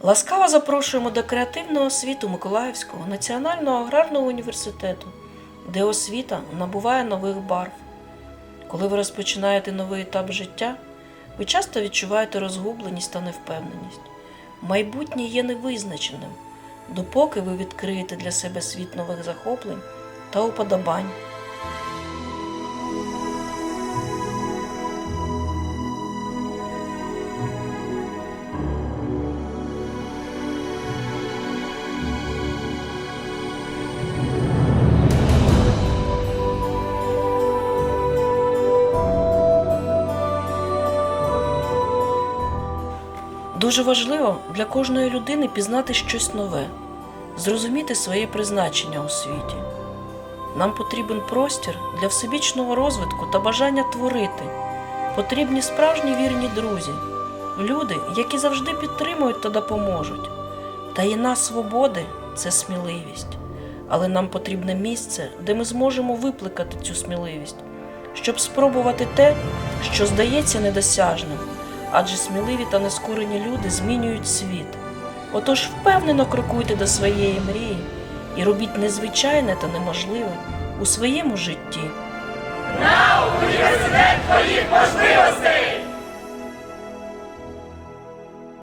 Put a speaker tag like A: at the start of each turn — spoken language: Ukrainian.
A: Ласкаво запрошуємо до креативного світу Миколаївського національного аграрного університету, де освіта набуває нових барв. Коли ви розпочинаєте новий етап життя, ви часто відчуваєте розгубленість та невпевненість. Майбутнє є невизначеним, допоки ви відкриєте для себе світ нових захоплень та уподобань. Дуже важливо для кожної людини пізнати щось нове, зрозуміти своє призначення у світі. Нам потрібен простір для всебічного розвитку та бажання творити. Потрібні справжні вірні друзі, люди, які завжди підтримують та допоможуть. Таїна свободи це сміливість, але нам потрібне місце, де ми зможемо випликати цю сміливість, щоб спробувати те, що здається недосяжним, адже сміливі та нескорені люди змінюють світ. Отож впевнено крокуйте до своєї мрії і робіть незвичайне та неможливе у своєму житті.
B: Університет твоїх можливостей!